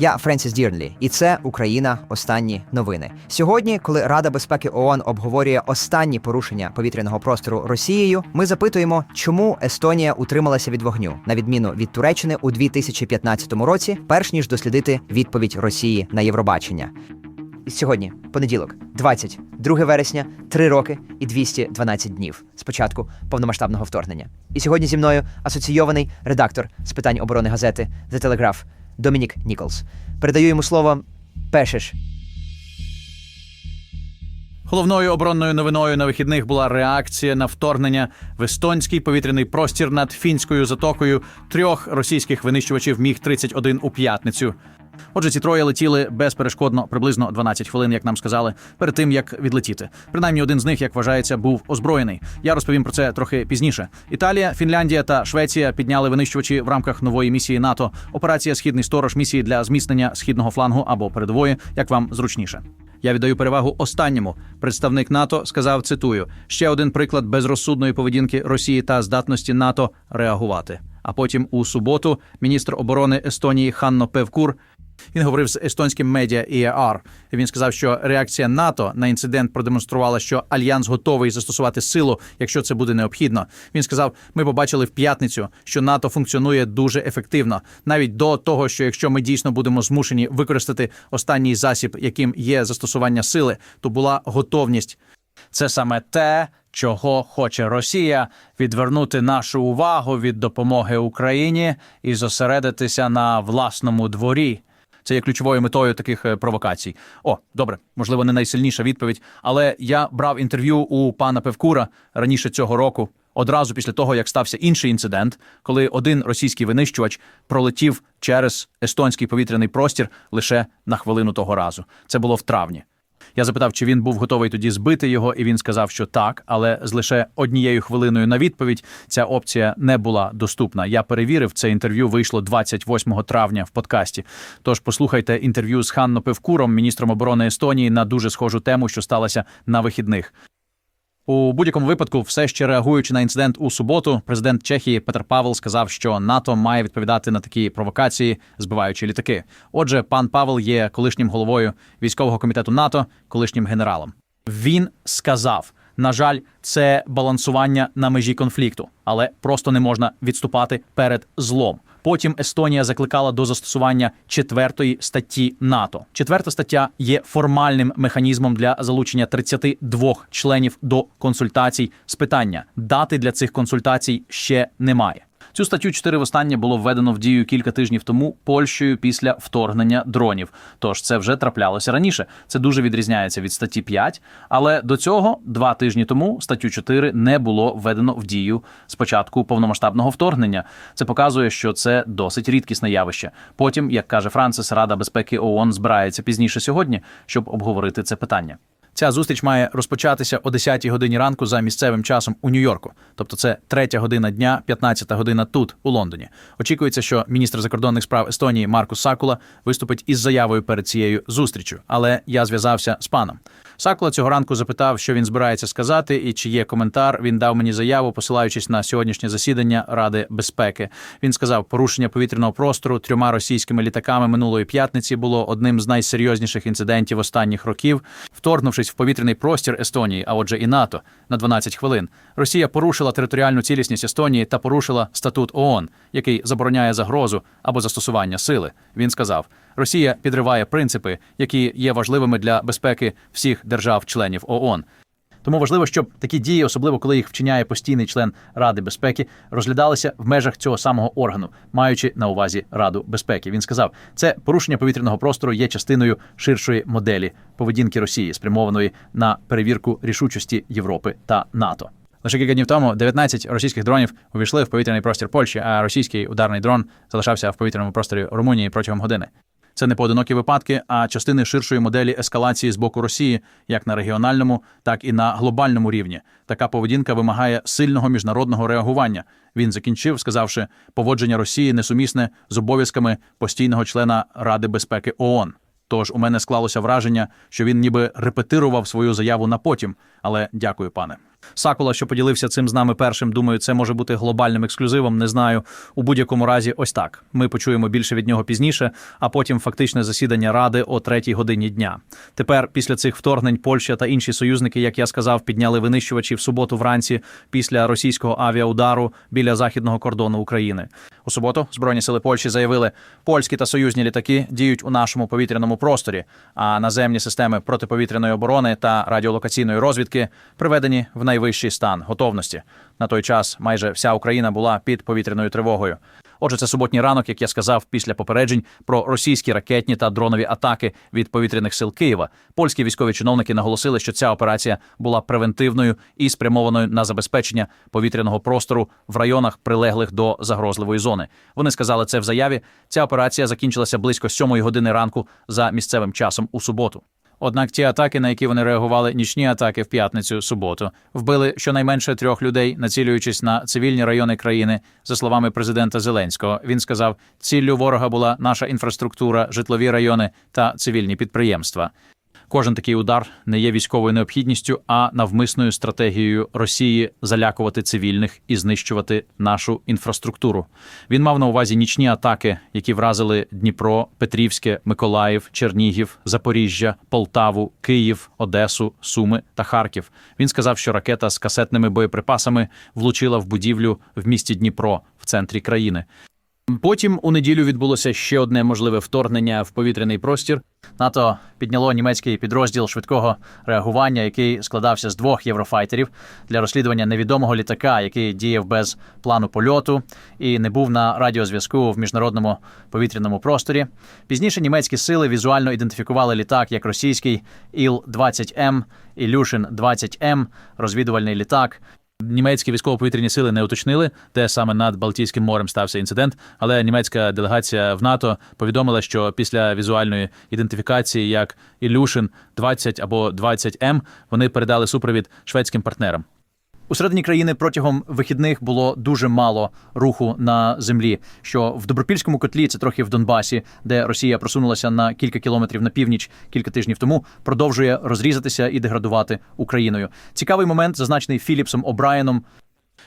Я Френсіс Дірнлі, і це Україна. Останні новини. Сьогодні, коли Рада безпеки ООН обговорює останні порушення повітряного простору Росією, ми запитуємо, чому Естонія утрималася від вогню, на відміну від Туреччини у 2015 році, перш ніж дослідити відповідь Росії на Євробачення. Сьогодні, понеділок, 22 вересня, 3 роки і 212 днів з початку повномасштабного вторгнення. І сьогодні зі мною асоційований редактор з питань оборони газети The Telegraph Домінік Ніколс. Передаю йому слово Пешеш. Головною оборонною новиною на вихідних була реакція на вторгнення в естонський повітряний простір над фінською затокою трьох російських винищувачів міг 31 у п'ятницю. Отже, ці троє летіли безперешкодно приблизно 12 хвилин, як нам сказали, перед тим як відлетіти. Принаймні один з них, як вважається, був озброєний. Я розповім про це трохи пізніше. Італія, Фінляндія та Швеція підняли винищувачі в рамках нової місії НАТО. Операція Східний сторож місії для зміцнення східного флангу або передової, як вам зручніше. Я віддаю перевагу останньому. Представник НАТО сказав: цитую: ще один приклад безрозсудної поведінки Росії та здатності НАТО реагувати. А потім у суботу міністр оборони Естонії Ханно Певкур він говорив з естонським медіа EAR. Він сказав, що реакція НАТО на інцидент продемонструвала, що альянс готовий застосувати силу, якщо це буде необхідно. Він сказав: ми побачили в п'ятницю, що НАТО функціонує дуже ефективно, навіть до того, що якщо ми дійсно будемо змушені використати останній засіб, яким є застосування сили, то була готовність. Це саме те, чого хоче Росія відвернути нашу увагу від допомоги Україні і зосередитися на власному дворі. Це є ключовою метою таких е, провокацій. О, добре, можливо, не найсильніша відповідь, але я брав інтерв'ю у пана Певкура раніше цього року, одразу після того, як стався інший інцидент, коли один російський винищувач пролетів через естонський повітряний простір лише на хвилину того разу. Це було в травні. Я запитав, чи він був готовий тоді збити його, і він сказав, що так, але з лише однією хвилиною на відповідь ця опція не була доступна. Я перевірив, це інтерв'ю вийшло 28 травня в подкасті. Тож послухайте інтерв'ю з Ханно Певкуром, міністром оборони Естонії, на дуже схожу тему, що сталася на вихідних. У будь-якому випадку, все ще реагуючи на інцидент у суботу, президент Чехії Петр Павел сказав, що НАТО має відповідати на такі провокації, збиваючи літаки. Отже, пан Павел є колишнім головою військового комітету НАТО, колишнім генералом. Він сказав: на жаль, це балансування на межі конфлікту, але просто не можна відступати перед злом. Потім Естонія закликала до застосування четвертої статті НАТО. Четверта стаття є формальним механізмом для залучення 32 членів до консультацій з питання. Дати для цих консультацій ще немає. Цю статтю 4 востаннє було введено в дію кілька тижнів тому Польщею після вторгнення дронів. Тож це вже траплялося раніше. Це дуже відрізняється від статті 5, але до цього два тижні тому статтю 4 не було введено в дію з початку повномасштабного вторгнення. Це показує, що це досить рідкісне явище. Потім, як каже Францис, Рада безпеки ООН збирається пізніше сьогодні, щоб обговорити це питання. Ця зустріч має розпочатися о 10 годині ранку за місцевим часом у Нью-Йорку. Тобто це третя година дня, 15 година тут, у Лондоні. Очікується, що міністр закордонних справ Естонії Маркус Сакула виступить із заявою перед цією зустрічю. Але я зв'язався з паном. Сакула цього ранку запитав, що він збирається сказати, і чи є коментар. Він дав мені заяву, посилаючись на сьогоднішнє засідання Ради безпеки. Він сказав, порушення повітряного простору трьома російськими літаками минулої п'ятниці було одним з найсерйозніших інцидентів останніх років. Вторгнувшись в повітряний простір Естонії, а отже, і НАТО на 12 хвилин, Росія порушила територіальну цілісність Естонії та порушила статут ООН, який забороняє загрозу або застосування сили. Він сказав. Росія підриває принципи, які є важливими для безпеки всіх держав-членів ООН. Тому важливо, щоб такі дії, особливо коли їх вчиняє постійний член Ради безпеки, розглядалися в межах цього самого органу, маючи на увазі Раду безпеки. Він сказав, це порушення повітряного простору є частиною ширшої моделі поведінки Росії, спрямованої на перевірку рішучості Європи та НАТО. Лише кілька днів тому 19 російських дронів увійшли в повітряний простір Польщі, а російський ударний дрон залишався в повітряному просторі Румунії протягом години. Це не поодинокі випадки, а частини ширшої моделі ескалації з боку Росії, як на регіональному, так і на глобальному рівні. Така поведінка вимагає сильного міжнародного реагування. Він закінчив, сказавши, поводження Росії несумісне з обов'язками постійного члена Ради безпеки ООН. Тож у мене склалося враження, що він ніби репетирував свою заяву на потім. Але дякую, пане. Сакула, що поділився цим з нами першим, думаю, це може бути глобальним ексклюзивом. Не знаю. У будь-якому разі, ось так. Ми почуємо більше від нього пізніше, а потім фактичне засідання ради о третій годині дня. Тепер, після цих вторгнень, Польща та інші союзники, як я сказав, підняли винищувачі в суботу вранці після російського авіаудару біля західного кордону України. У суботу збройні сили Польщі заявили, польські та союзні літаки діють у нашому повітряному просторі, а наземні системи протиповітряної оборони та радіолокаційної розвідки приведені в найвищий стан готовності. На той час майже вся Україна була під повітряною тривогою. Отже, це суботній ранок, як я сказав, після попереджень про російські ракетні та дронові атаки від повітряних сил Києва. Польські військові чиновники наголосили, що ця операція була превентивною і спрямованою на забезпечення повітряного простору в районах, прилеглих до загрозливої зони. Вони сказали це в заяві. Ця операція закінчилася близько сьомої години ранку за місцевим часом у суботу. Однак ті атаки, на які вони реагували, нічні атаки в п'ятницю суботу, вбили щонайменше трьох людей, націлюючись на цивільні райони країни. За словами президента Зеленського, він сказав: ціллю ворога була наша інфраструктура, житлові райони та цивільні підприємства. Кожен такий удар не є військовою необхідністю, а навмисною стратегією Росії залякувати цивільних і знищувати нашу інфраструктуру. Він мав на увазі нічні атаки, які вразили Дніпро, Петрівське, Миколаїв, Чернігів, Запоріжжя, Полтаву, Київ, Одесу, Суми та Харків. Він сказав, що ракета з касетними боєприпасами влучила в будівлю в місті Дніпро в центрі країни. Потім у неділю відбулося ще одне можливе вторгнення в повітряний простір. НАТО підняло німецький підрозділ швидкого реагування, який складався з двох єврофайтерів для розслідування невідомого літака, який діяв без плану польоту і не був на радіозв'язку в міжнародному повітряному просторі. Пізніше німецькі сили візуально ідентифікували літак як російський Іл-20М, Ілюшин 20М, розвідувальний літак. Німецькі військово-повітряні сили не уточнили, де саме над Балтійським морем стався інцидент. Але німецька делегація в НАТО повідомила, що після візуальної ідентифікації як Ілюшин 20 або 20М вони передали супровід шведським партнерам. У середині країни протягом вихідних було дуже мало руху на землі. Що в добропільському котлі це трохи в Донбасі, де Росія просунулася на кілька кілометрів на північ кілька тижнів тому, продовжує розрізатися і деградувати Україною. Цікавий момент, зазначений Філіпсом О'Брайеном.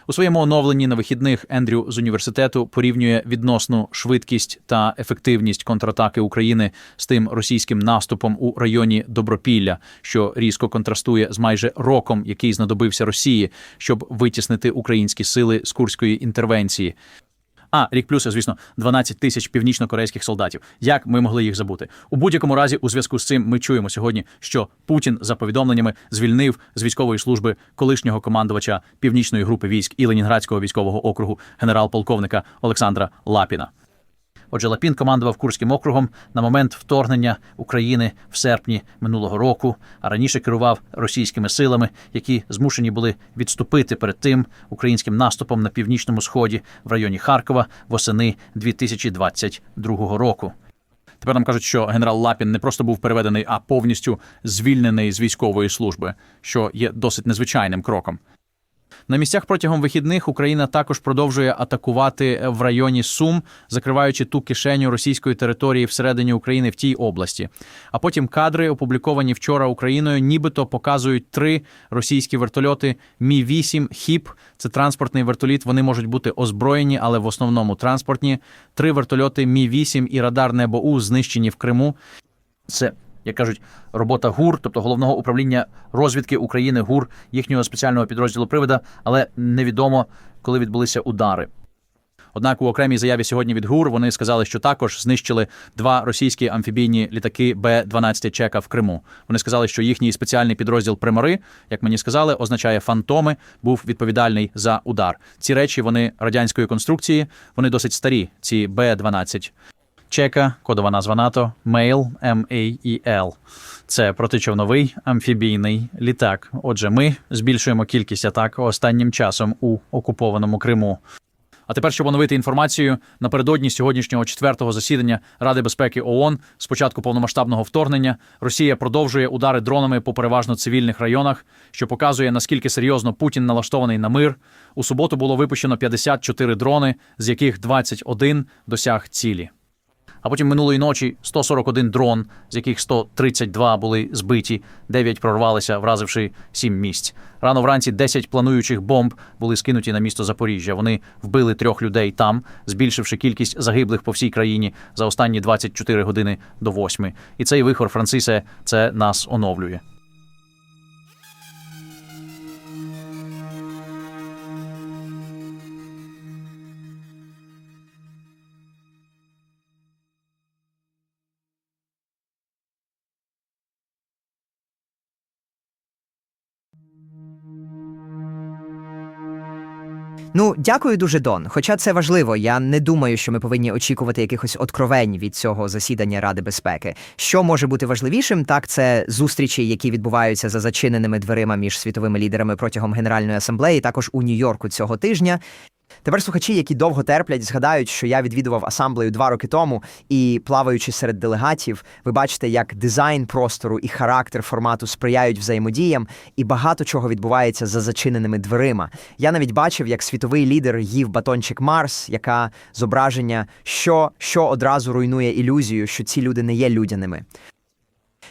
У своєму оновленні на вихідних Ендрю з університету порівнює відносну швидкість та ефективність контратаки України з тим російським наступом у районі Добропілля, що різко контрастує з майже роком, який знадобився Росії, щоб витіснити українські сили з курської інтервенції. А рік плюс, звісно, 12 тисяч північно-корейських солдатів. Як ми могли їх забути? У будь-якому разі, у зв'язку з цим, ми чуємо сьогодні, що Путін за повідомленнями звільнив з військової служби колишнього командувача північної групи військ і Ленінградського військового округу генерал-полковника Олександра Лапіна. Отже, Лапін командував Курським округом на момент вторгнення України в серпні минулого року, а раніше керував російськими силами, які змушені були відступити перед тим українським наступом на північному сході в районі Харкова восени 2022 року. Тепер нам кажуть, що генерал Лапін не просто був переведений, а повністю звільнений з військової служби, що є досить незвичайним кроком. На місцях протягом вихідних Україна також продовжує атакувати в районі Сум, закриваючи ту кишеню російської території всередині України в тій області. А потім кадри, опубліковані вчора Україною, нібито показують три російські вертольоти Мі 8 ХІП. Це транспортний вертоліт. Вони можуть бути озброєні, але в основному транспортні. Три вертольоти Мі 8 і радар Небо У знищені в Криму. Це як кажуть, робота ГУР, тобто головного управління розвідки України ГУР, їхнього спеціального підрозділу привода, але невідомо, коли відбулися удари. Однак у окремій заяві сьогодні від ГУР вони сказали, що також знищили два російські амфібійні літаки Б-12 Чека в Криму. Вони сказали, що їхній спеціальний підрозділ Примари, як мені сказали, означає фантоми, був відповідальний за удар. Ці речі вони радянської конструкції, вони досить старі. Ці Б-12 Чека, кодова назва НАТО, Мейл MAEL. Це протичовновий амфібійний літак. Отже, ми збільшуємо кількість атак останнім часом у окупованому Криму. А тепер, щоб оновити інформацію, напередодні сьогоднішнього четвертого засідання Ради безпеки ООН з початку повномасштабного вторгнення Росія продовжує удари дронами по переважно цивільних районах, що показує наскільки серйозно Путін налаштований на мир. У суботу було випущено 54 дрони, з яких 21 досяг цілі. А потім минулої ночі 141 дрон, з яких 132 були збиті, 9 прорвалися, вразивши 7 місць. Рано вранці 10 плануючих бомб були скинуті на місто Запоріжжя. Вони вбили трьох людей там, збільшивши кількість загиблих по всій країні за останні 24 години до 8. І цей вихор Францисе це нас оновлює. Ну, дякую дуже, Дон. Хоча це важливо, я не думаю, що ми повинні очікувати якихось откровень від цього засідання Ради безпеки. Що може бути важливішим, так це зустрічі, які відбуваються за зачиненими дверима між світовими лідерами протягом Генеральної асамблеї, також у Нью-Йорку цього тижня. Тепер слухачі, які довго терплять, згадають, що я відвідував асамблею два роки тому, і плаваючи серед делегатів, ви бачите, як дизайн простору і характер формату сприяють взаємодіям, і багато чого відбувається за зачиненими дверима. Я навіть бачив, як світовий лідер їв батончик Марс, яка зображення, що, що одразу руйнує ілюзію, що ці люди не є людяними.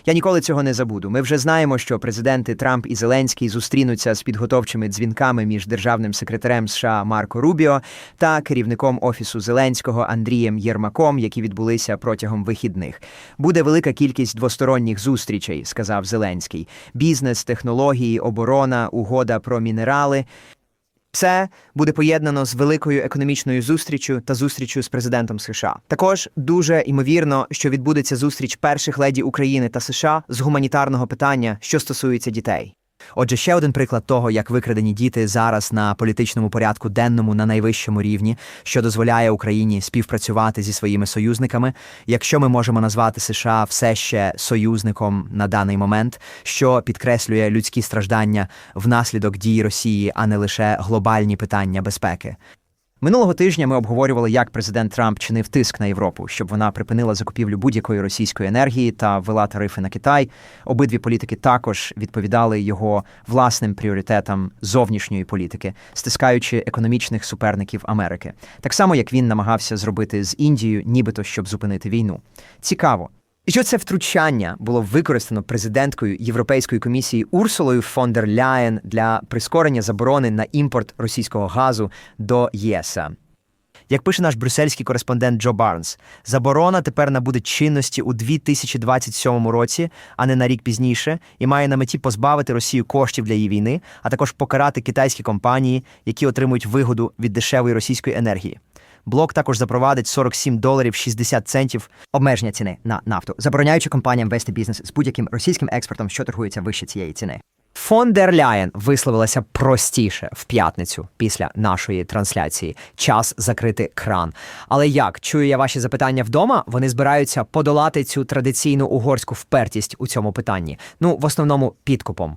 Я ніколи цього не забуду. Ми вже знаємо, що президенти Трамп і Зеленський зустрінуться з підготовчими дзвінками між державним секретарем США Марко Рубіо та керівником офісу Зеленського Андрієм Єрмаком, які відбулися протягом вихідних. Буде велика кількість двосторонніх зустрічей, сказав Зеленський. Бізнес, технології, оборона, угода про мінерали. Все буде поєднано з великою економічною зустрічю та зустрічю з президентом США. Також дуже ймовірно, що відбудеться зустріч перших леді України та США з гуманітарного питання, що стосується дітей. Отже, ще один приклад того, як викрадені діти зараз на політичному порядку денному на найвищому рівні, що дозволяє Україні співпрацювати зі своїми союзниками, якщо ми можемо назвати США все ще союзником на даний момент, що підкреслює людські страждання внаслідок дій Росії, а не лише глобальні питання безпеки. Минулого тижня ми обговорювали, як президент Трамп чинив тиск на Європу, щоб вона припинила закупівлю будь-якої російської енергії та ввела тарифи на Китай. Обидві політики також відповідали його власним пріоритетам зовнішньої політики, стискаючи економічних суперників Америки, так само як він намагався зробити з Індією, нібито щоб зупинити війну. Цікаво. І що це втручання було використано президенткою Європейської комісії Урсулою фон дер Ляєн для прискорення заборони на імпорт російського газу до ЄС. Як пише наш брюссельський кореспондент Джо Барнс, заборона тепер набуде чинності у 2027 році, а не на рік пізніше, і має на меті позбавити Росію коштів для її війни, а також покарати китайські компанії, які отримують вигоду від дешевої російської енергії. Блок також запровадить 47 доларів 60 центів обмеження ціни на нафту, забороняючи компаніям вести бізнес з будь-яким російським експортом, що торгується вище цієї ціни. Фон дер Ляєн висловилася простіше в п'ятницю після нашої трансляції. Час закрити кран. Але як чую я ваші запитання вдома? Вони збираються подолати цю традиційну угорську впертість у цьому питанні. Ну, в основному підкупом.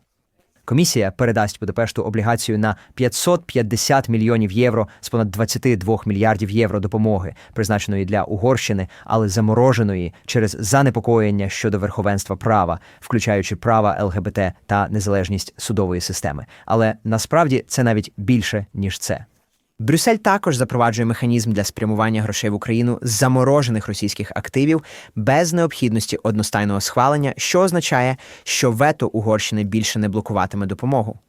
Комісія передасть Будапешту облігацію на 550 мільйонів євро з понад 22 мільярдів євро допомоги, призначеної для Угорщини, але замороженої через занепокоєння щодо верховенства права, включаючи права ЛГБТ та незалежність судової системи. Але насправді це навіть більше ніж це. Брюссель також запроваджує механізм для спрямування грошей в Україну з заморожених російських активів без необхідності одностайного схвалення, що означає, що вето Угорщини більше не блокуватиме допомогу.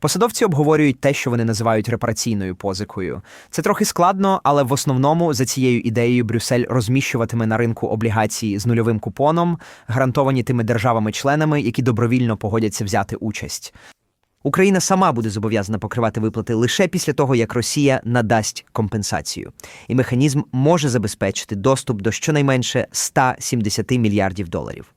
Посадовці обговорюють те, що вони називають репараційною позикою. Це трохи складно, але в основному за цією ідеєю Брюссель розміщуватиме на ринку облігації з нульовим купоном, гарантовані тими державами-членами, які добровільно погодяться взяти участь. Україна сама буде зобов'язана покривати виплати лише після того, як Росія надасть компенсацію, і механізм може забезпечити доступ до щонайменше 170 мільярдів доларів.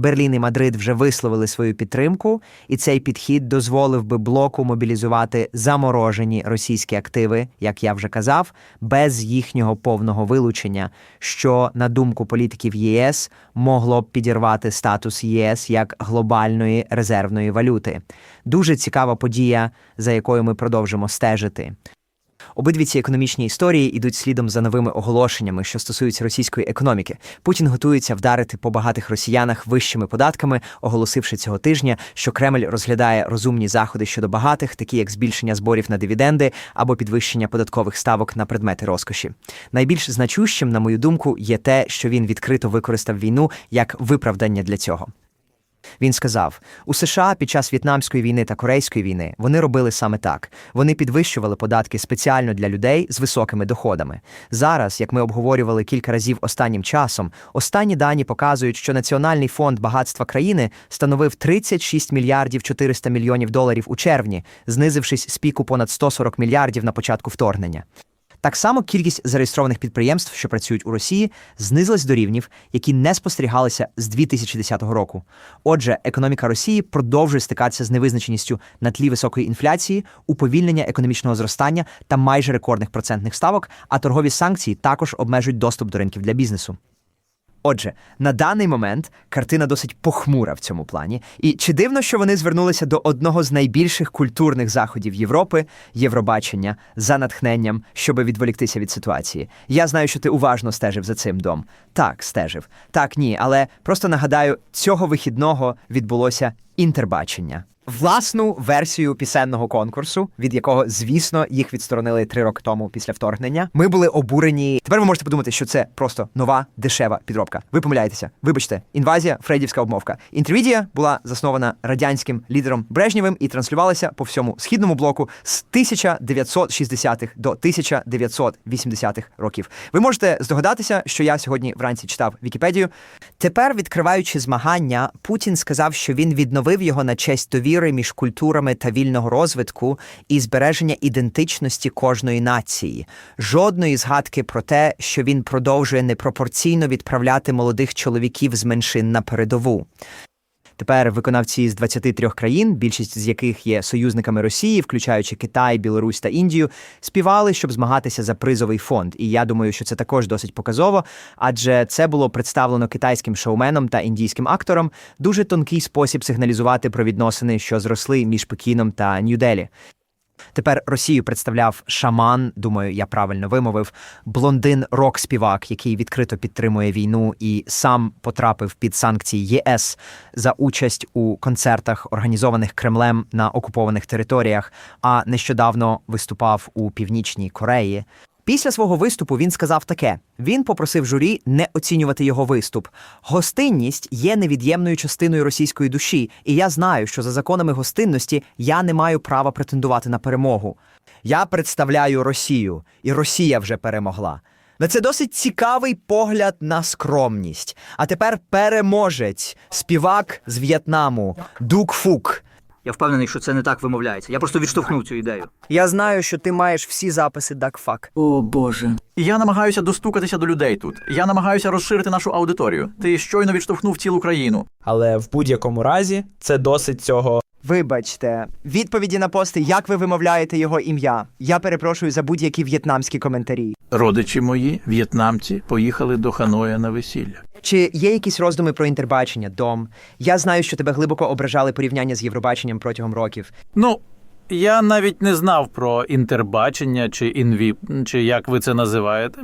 Берлін і Мадрид вже висловили свою підтримку, і цей підхід дозволив би блоку мобілізувати заморожені російські активи, як я вже казав, без їхнього повного вилучення, що, на думку політиків ЄС, могло б підірвати статус ЄС як глобальної резервної валюти. Дуже цікава подія, за якою ми продовжимо стежити. Обидві ці економічні історії йдуть слідом за новими оголошеннями, що стосуються російської економіки. Путін готується вдарити по багатих росіянах вищими податками, оголосивши цього тижня, що Кремль розглядає розумні заходи щодо багатих, такі як збільшення зборів на дивіденди або підвищення податкових ставок на предмети розкоші. Найбільш значущим, на мою думку, є те, що він відкрито використав війну як виправдання для цього. Він сказав: у США під час В'єтнамської війни та Корейської війни вони робили саме так. Вони підвищували податки спеціально для людей з високими доходами. Зараз, як ми обговорювали кілька разів останнім часом, останні дані показують, що Національний фонд багатства країни становив 36 мільярдів 400 мільйонів доларів у червні, знизившись з піку понад 140 мільярдів на початку вторгнення. Так само кількість зареєстрованих підприємств, що працюють у Росії, знизилась до рівнів, які не спостерігалися з 2010 року. Отже, економіка Росії продовжує стикатися з невизначеністю на тлі високої інфляції, уповільнення економічного зростання та майже рекордних процентних ставок, а торгові санкції також обмежують доступ до ринків для бізнесу. Отже, на даний момент картина досить похмура в цьому плані. І чи дивно, що вони звернулися до одного з найбільших культурних заходів Європи Євробачення за натхненням, щоб відволіктися від ситуації? Я знаю, що ти уважно стежив за цим дом. Так, стежив. Так, ні, але просто нагадаю, цього вихідного відбулося інтербачення. Власну версію пісенного конкурсу, від якого, звісно, їх відсторонили три роки тому після вторгнення. Ми були обурені. Тепер ви можете подумати, що це просто нова дешева підробка. Ви помиляєтеся. Вибачте, інвазія, фрейдівська обмовка. Інтервідія була заснована радянським лідером Брежнєвим і транслювалася по всьому східному блоку з 1960-х до 1980-х років. Ви можете здогадатися, що я сьогодні вранці читав Вікіпедію. Тепер, відкриваючи змагання, Путін сказав, що він відновив його на честь довіри між культурами та вільного розвитку і збереження ідентичності кожної нації. Жодної згадки про те, що він продовжує непропорційно відправляти молодих чоловіків з меншин на передову. Тепер виконавці з 23 країн, більшість з яких є союзниками Росії, включаючи Китай, Білорусь та Індію, співали, щоб змагатися за призовий фонд. І я думаю, що це також досить показово, адже це було представлено китайським шоуменом та індійським актором. Дуже тонкий спосіб сигналізувати про відносини, що зросли між Пекіном та Нью-Делі. Тепер Росію представляв шаман, думаю, я правильно вимовив, блондин рок-співак, який відкрито підтримує війну і сам потрапив під санкції ЄС за участь у концертах, організованих Кремлем на окупованих територіях, а нещодавно виступав у Північній Кореї. Після свого виступу він сказав таке: він попросив журі не оцінювати його виступ. Гостинність є невід'ємною частиною російської душі, і я знаю, що за законами гостинності я не маю права претендувати на перемогу. Я представляю Росію, і Росія вже перемогла. На це досить цікавий погляд на скромність. А тепер переможець, співак з В'єтнаму, Дук Фук. Я впевнений, що це не так вимовляється. Я просто відштовхнув цю ідею. Я знаю, що ти маєш всі записи Дакфак. О Боже. Я намагаюся достукатися до людей тут. Я намагаюся розширити нашу аудиторію. Ти щойно відштовхнув цілу країну. Але в будь-якому разі це досить цього. Вибачте, відповіді на пости, як ви вимовляєте його ім'я. Я перепрошую за будь-які в'єтнамські коментарі. Родичі мої, в'єтнамці, поїхали до Ханоя на весілля. Чи є якісь роздуми про інтербачення, дом? Я знаю, що тебе глибоко ображали порівняння з Євробаченням протягом років. Ну, я навіть не знав про інтербачення чи інвіп, чи як ви це називаєте.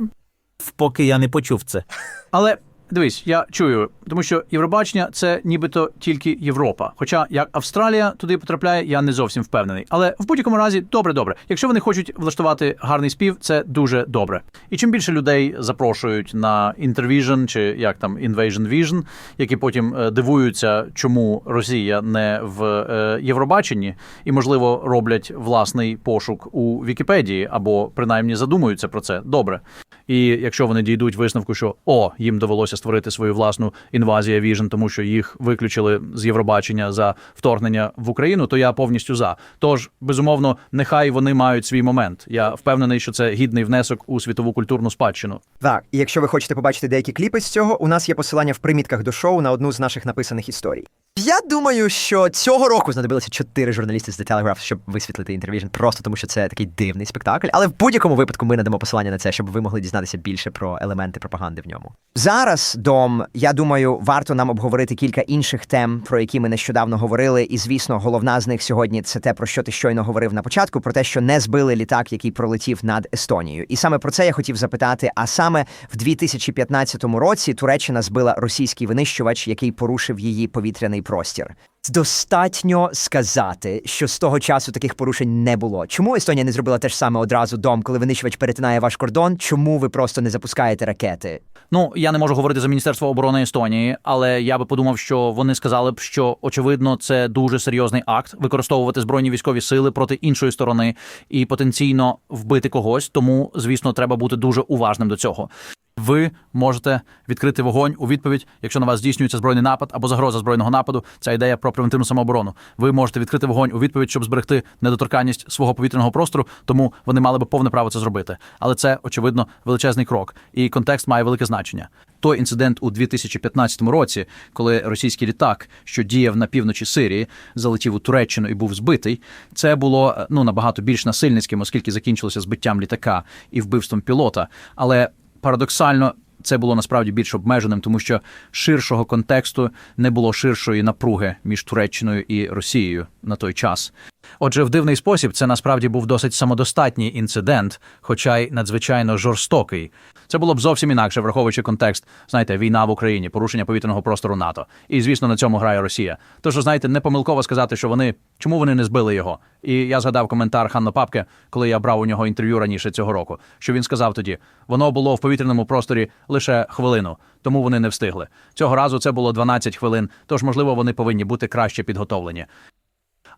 Поки я не почув це. Але дивись, я чую, тому що Євробачення це нібито тільки Європа. Хоча як Австралія туди потрапляє, я не зовсім впевнений. Але в будь-якому разі, добре, добре. Якщо вони хочуть влаштувати гарний спів, це дуже добре. І чим більше людей запрошують на Intervision чи як там Invasion Vision, які потім е, дивуються, чому Росія не в е, Євробаченні, і можливо роблять власний пошук у Вікіпедії або принаймні задумуються про це. Добре. І якщо вони дійдуть висновку, що о, їм довелося створити свою власну інвазія Віжн, тому що їх виключили з Євробачення за вторгнення в Україну, то я повністю за. Тож, безумовно, нехай вони мають свій момент. Я впевнений, що це гідний внесок у світову культурну спадщину. Так, і якщо ви хочете побачити деякі кліпи з цього, у нас є посилання в примітках до шоу на одну з наших написаних історій. Я думаю, що цього року знадобилося чотири журналісти з The Telegraph, щоб висвітлити інтервіжн, просто тому що це такий дивний спектакль. Але в будь-якому випадку ми надамо посилання на це, щоб ви могли дізнатися більше про елементи пропаганди в ньому. Зараз, дом, я думаю, варто нам обговорити кілька інших тем, про які ми нещодавно говорили. І звісно, головна з них сьогодні це те, про що ти щойно говорив на початку, про те, що не збили літак, який пролетів над Естонією. І саме про це я хотів запитати. А саме в 2015 році Туреччина збила російський винищувач, який порушив її повітряний простір. Достатньо сказати, що з того часу таких порушень не було. Чому Естонія не зробила те ж саме одразу дом, коли винищувач перетинає ваш кордон? Чому ви просто не запускаєте ракети? Ну я не можу говорити за міністерство оборони Естонії, але я би подумав, що вони сказали б, що очевидно це дуже серйозний акт використовувати збройні військові сили проти іншої сторони і потенційно вбити когось. Тому, звісно, треба бути дуже уважним до цього. Ви можете відкрити вогонь у відповідь, якщо на вас здійснюється збройний напад або загроза збройного нападу. Ця ідея про превентивну самооборону. Ви можете відкрити вогонь у відповідь, щоб зберегти недоторканність свого повітряного простору, тому вони мали би повне право це зробити. Але це очевидно величезний крок, і контекст має велике значення. Той інцидент у 2015 році, коли російський літак, що діяв на півночі Сирії, залетів у Туреччину і був збитий, це було ну набагато більш насильницьким, оскільки закінчилося збиттям літака і вбивством пілота. Але парадоксально. Це було насправді більш обмеженим, тому що ширшого контексту не було ширшої напруги між Туреччиною і Росією на той час. Отже, в дивний спосіб це насправді був досить самодостатній інцидент, хоча й надзвичайно жорстокий. Це було б зовсім інакше, враховуючи контекст, знаєте, війна в Україні, порушення повітряного простору НАТО. І звісно, на цьому грає Росія. Тож, знаєте, не помилково сказати, що вони чому вони не збили його. І я згадав коментар Ханно Папке, коли я брав у нього інтерв'ю раніше цього року. Що він сказав тоді: воно було в повітряному просторі лише хвилину, тому вони не встигли. Цього разу це було 12 хвилин, тож можливо вони повинні бути краще підготовлені.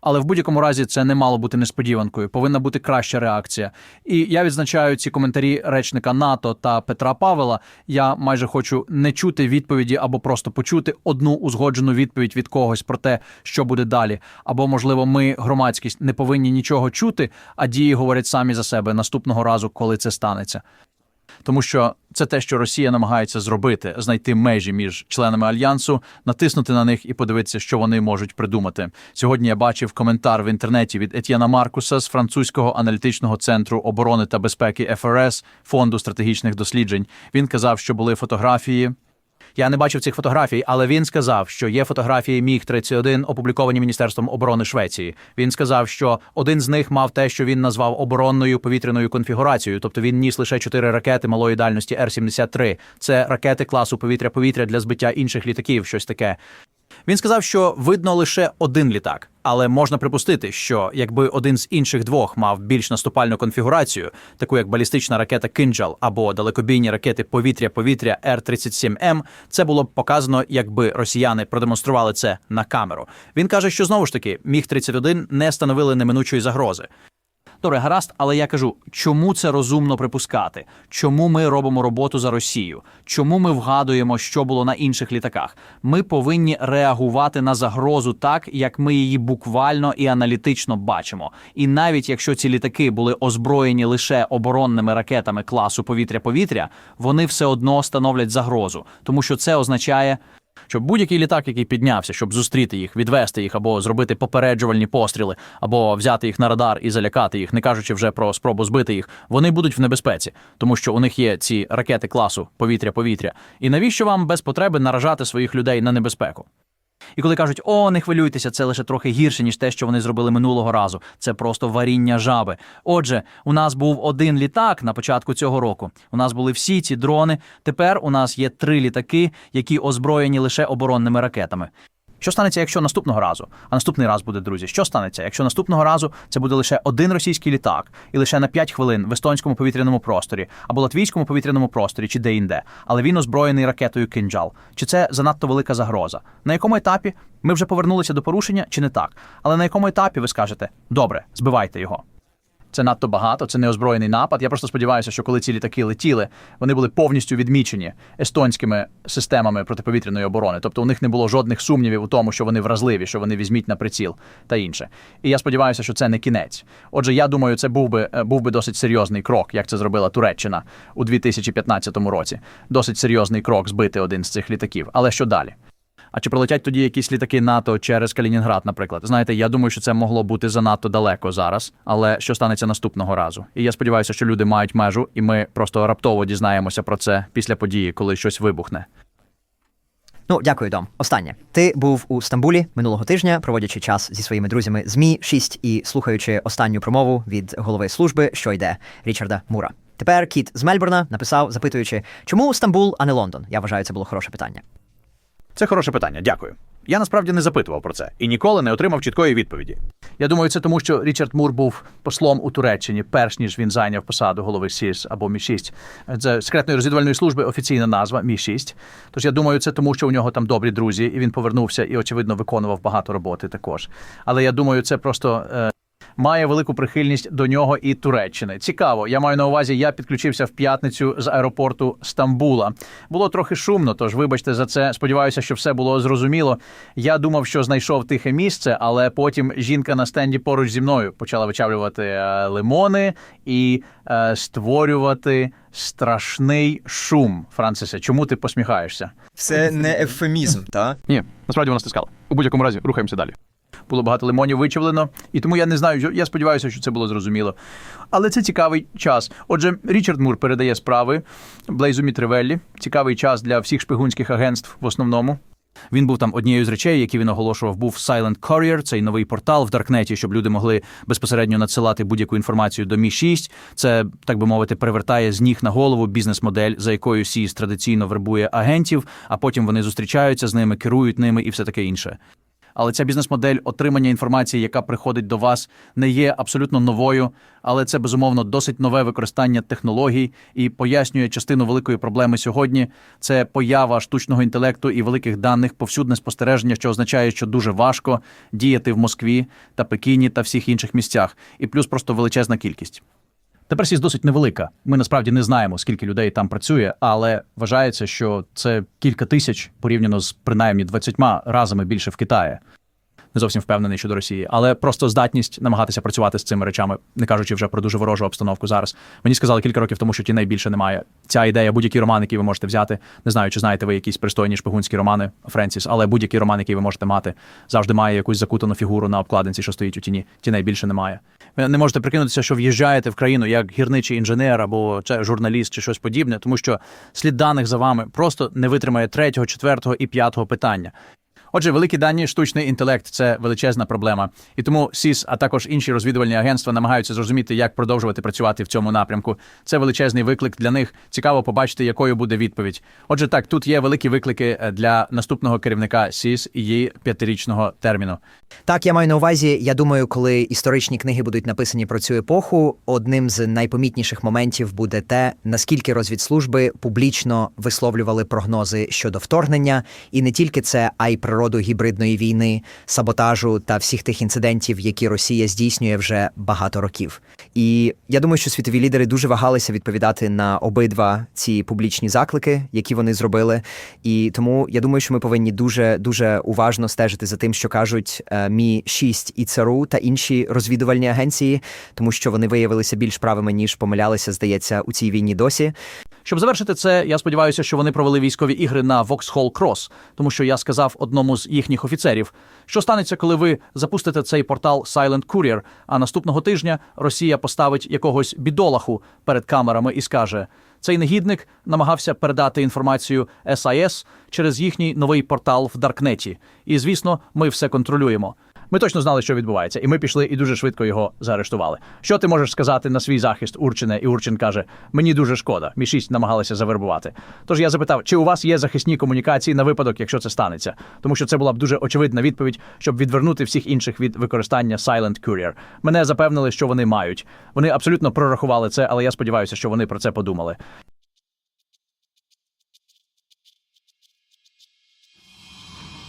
Але в будь-якому разі це не мало бути несподіванкою. Повинна бути краща реакція. І я відзначаю ці коментарі речника НАТО та Петра Павела. Я майже хочу не чути відповіді або просто почути одну узгоджену відповідь від когось про те, що буде далі. Або, можливо, ми, громадськість, не повинні нічого чути, а дії говорять самі за себе наступного разу, коли це станеться. Тому що це те, що Росія намагається зробити, знайти межі між членами альянсу, натиснути на них і подивитися, що вони можуть придумати. Сьогодні я бачив коментар в інтернеті від Етьєна Маркуса з французького аналітичного центру оборони та безпеки ФРС фонду стратегічних досліджень. Він казав, що були фотографії. Я не бачив цих фотографій, але він сказав, що є фотографії Міг 31 опубліковані Міністерством оборони Швеції. Він сказав, що один з них мав те, що він назвав оборонною повітряною конфігурацією, тобто він ніс лише чотири ракети малої дальності Р-73. Це ракети класу повітря-повітря для збиття інших літаків, щось таке. Він сказав, що видно лише один літак, але можна припустити, що якби один з інших двох мав більш наступальну конфігурацію, таку як балістична ракета Кинджал або далекобійні ракети повітря-повітря Р-37М, це було б показано, якби росіяни продемонстрували це на камеру. Він каже, що знову ж таки міг 31 не становили неминучої загрози. Добре, гаразд, але я кажу, чому це розумно припускати? Чому ми робимо роботу за Росію? Чому ми вгадуємо, що було на інших літаках? Ми повинні реагувати на загрозу так, як ми її буквально і аналітично бачимо. І навіть якщо ці літаки були озброєні лише оборонними ракетами класу повітря-повітря, вони все одно становлять загрозу, тому що це означає. Що будь-який літак, який піднявся, щоб зустріти їх, відвести їх або зробити попереджувальні постріли, або взяти їх на радар і залякати їх, не кажучи вже про спробу збити їх, вони будуть в небезпеці, тому що у них є ці ракети класу повітря-повітря. І навіщо вам без потреби наражати своїх людей на небезпеку? І коли кажуть, о, не хвилюйтеся, це лише трохи гірше, ніж те, що вони зробили минулого разу. Це просто варіння жаби. Отже, у нас був один літак на початку цього року. У нас були всі ці дрони. Тепер у нас є три літаки, які озброєні лише оборонними ракетами. Що станеться, якщо наступного разу? А наступний раз буде, друзі. Що станеться, якщо наступного разу це буде лише один російський літак і лише на 5 хвилин в естонському повітряному просторі або латвійському повітряному просторі, чи де-інде, але він озброєний ракетою кинджал? Чи це занадто велика загроза? На якому етапі ми вже повернулися до порушення, чи не так? Але на якому етапі ви скажете добре, збивайте його? Це надто багато, це неозброєний напад. Я просто сподіваюся, що коли ці літаки летіли, вони були повністю відмічені естонськими системами протиповітряної оборони. Тобто у них не було жодних сумнівів у тому, що вони вразливі, що вони візьміть на приціл та інше. І я сподіваюся, що це не кінець. Отже, я думаю, це був би е, був би досить серйозний крок, як це зробила Туреччина у 2015 році. Досить серйозний крок збити один з цих літаків. Але що далі? А чи прилетять тоді якісь літаки НАТО через Калінінград, наприклад? Знаєте, я думаю, що це могло бути занадто далеко зараз, але що станеться наступного разу? І я сподіваюся, що люди мають межу, і ми просто раптово дізнаємося про це після події, коли щось вибухне. Ну, дякую, Дом. Останнє. Ти був у Стамбулі минулого тижня, проводячи час зі своїми друзями з Мі 6 і слухаючи останню промову від голови служби, що йде Річарда Мура. Тепер Кіт з Мельбурна написав, запитуючи, чому Стамбул, а не Лондон? Я вважаю, це було хороше питання. Це хороше питання, дякую. Я насправді не запитував про це і ніколи не отримав чіткої відповіді. Я думаю, це тому, що Річард Мур був послом у Туреччині, перш ніж він зайняв посаду голови СІС або Мі 6 Це секретної розвідувальної служби офіційна назва Мі 6 Тож я думаю, це тому, що у нього там добрі друзі, і він повернувся і, очевидно, виконував багато роботи також. Але я думаю, це просто. Має велику прихильність до нього і Туреччини. Цікаво, я маю на увазі, я підключився в п'ятницю з аеропорту Стамбула. Було трохи шумно, тож вибачте за це. Сподіваюся, що все було зрозуміло. Я думав, що знайшов тихе місце, але потім жінка на стенді поруч зі мною почала вичавлювати е, лимони і е, створювати страшний шум. Францисе, чому ти посміхаєшся? Це не ефемізм, так? Ні, насправді вона стискала. У будь-якому разі рухаємося далі. Було багато лимонів вичавлено, і тому я не знаю, я сподіваюся, що це було зрозуміло. Але це цікавий час. Отже, Річард Мур передає справи Блейзу Мітревеллі. Цікавий час для всіх шпигунських агентств в основному. Він був там однією з речей, які він оголошував, був Silent Courier, цей новий портал в Даркнеті, щоб люди могли безпосередньо надсилати будь-яку інформацію до Мі 6 Це так би мовити, перевертає з ніг на голову бізнес-модель, за якою СІС традиційно вербує агентів, а потім вони зустрічаються з ними, керують ними і все таке інше. Але ця бізнес-модель отримання інформації, яка приходить до вас, не є абсолютно новою, але це безумовно досить нове використання технологій і пояснює частину великої проблеми сьогодні. Це поява штучного інтелекту і великих даних, повсюдне спостереження, що означає, що дуже важко діяти в Москві та Пекіні та всіх інших місцях, і плюс просто величезна кількість. Тепер сіс досить невелика. Ми насправді не знаємо, скільки людей там працює, але вважається, що це кілька тисяч порівняно з принаймні 20 разами більше в Китаї. Не зовсім впевнений щодо Росії, але просто здатність намагатися працювати з цими речами, не кажучи вже про дуже ворожу обстановку зараз. Мені сказали кілька років тому, що тіней більше немає. Ця ідея, будь-який роман, який ви можете взяти. Не знаю, чи знаєте ви якісь пристойні шпигунські романи Френсіс, але будь-який роман, який ви можете мати, завжди має якусь закутану фігуру на обкладинці, що стоїть у тіні. Тіней більше немає. Ви не можете прикинутися, що в'їжджаєте в країну як гірничий інженер або чи журналіст чи щось подібне, тому що слід даних за вами просто не витримає третього, четвертого і п'ятого питання. Отже, великі дані, штучний інтелект це величезна проблема, і тому СІС, а також інші розвідувальні агентства намагаються зрозуміти, як продовжувати працювати в цьому напрямку. Це величезний виклик для них. Цікаво побачити, якою буде відповідь. Отже, так тут є великі виклики е, для наступного керівника СІС і її п'ятирічного терміну. Так, я маю на увазі. Я думаю, коли історичні книги будуть написані про цю епоху, одним з найпомітніших моментів буде те, наскільки розвідслужби публічно висловлювали прогнози щодо вторгнення, і не тільки це, а й природу гібридної війни, саботажу та всіх тих інцидентів, які Росія здійснює вже багато років. І я думаю, що світові лідери дуже вагалися відповідати на обидва ці публічні заклики, які вони зробили. І тому я думаю, що ми повинні дуже дуже уважно стежити за тим, що кажуть е, Мі 6 і ЦРУ та інші розвідувальні агенції, тому що вони виявилися більш правими ніж помилялися, здається, у цій війні досі. Щоб завершити це, я сподіваюся, що вони провели військові ігри на Vauxhall Cross, тому що я сказав одному з їхніх офіцерів, що станеться, коли ви запустите цей портал Silent Courier, а наступного тижня Росія поставить якогось бідолаху перед камерами і скаже: цей негідник намагався передати інформацію SIS через їхній новий портал в Даркнеті. І звісно, ми все контролюємо. Ми точно знали, що відбувається, і ми пішли і дуже швидко його заарештували. Що ти можеш сказати на свій захист, Урчине? І Урчин каже: Мені дуже шкода. Мі 6 намагалися завербувати. Тож я запитав, чи у вас є захисні комунікації на випадок, якщо це станеться, тому що це була б дуже очевидна відповідь, щоб відвернути всіх інших від використання Silent Courier. Мене запевнили, що вони мають. Вони абсолютно прорахували це, але я сподіваюся, що вони про це подумали.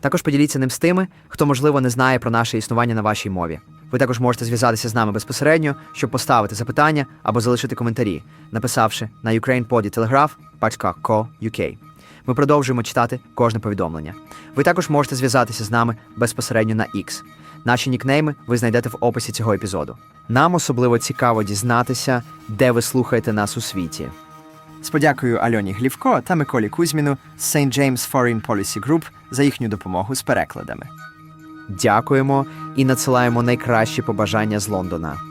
Також поділіться ним з тими, хто, можливо, не знає про наше існування на вашій мові. Ви також можете зв'язатися з нами безпосередньо, щоб поставити запитання або залишити коментарі, написавши на UkrainePod Telegraph пачка Co.uk. Ми продовжуємо читати кожне повідомлення. Ви також можете зв'язатися з нами безпосередньо на X. Наші нікнейми ви знайдете в описі цього епізоду. Нам особливо цікаво дізнатися, де ви слухаєте нас у світі. З подякою Альоні Глівко та Миколі Кузьміну з St. James Foreign Policy Group за їхню допомогу з перекладами. Дякуємо і надсилаємо найкращі побажання з Лондона.